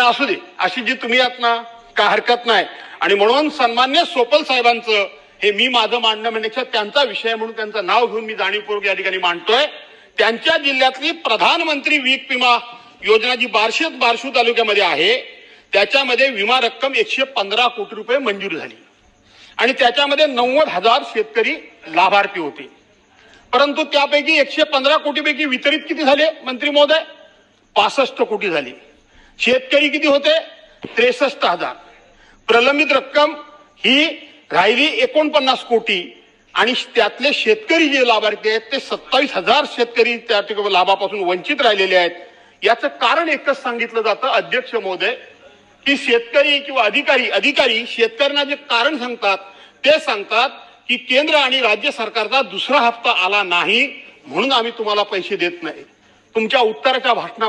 बरं असू दे. अशी जी तुम्ही आहात ना काय हरकत नाही. आणि म्हणून सन्मान्य सोपल साहेबांचं हे मी माझं मांडणं म्हणण्याच्या त्यांचा विषय म्हणून त्यांचं नाव घेऊन मी जाणीवपूर्वक या ठिकाणी मांडतोय. त्यांच्या जिल्ह्यातली प्रधानमंत्री वीक विमा योजना जी बार्शीत बारशू तालुक्यामध्ये आहे त्याच्यामध्ये विमा रक्कम एकशे पंधरा कोटी रुपये मंजूर झाली. आणि त्याच्यामध्ये नव्वद हजार शेतकरी लाभार्थी होते. परंतु त्यापैकी एकशे पंधरा कोटीपैकी वितरित किती झाले मंत्री महोदय? पासष्ट कोटी झाली. शेतकरी किती होते? त्रेसष्ट हजार. प्रलंबित रक्कम ही राहिली एकोणपन्नास कोटी आणि त्यातले शेतकरी जे लाभार्थी आहेत ते सत्तावीस हजार शेतकरी त्या ठिकाणी लाभापासून वंचित राहिलेले आहेत. याचं कारण एकच सांगितलं जातं अध्यक्ष महोदय की शेतकरी किंवा अधिकारी अधिकारी शेतकऱ्यांना जे कारण सांगतात ते सांगतात की केंद्र आणि राज्य सरकारचा दुसरा हप्ता आला नाही म्हणून आम्ही तुम्हाला पैसे देत नाही. तुमच्या उत्तराच्या भाषणा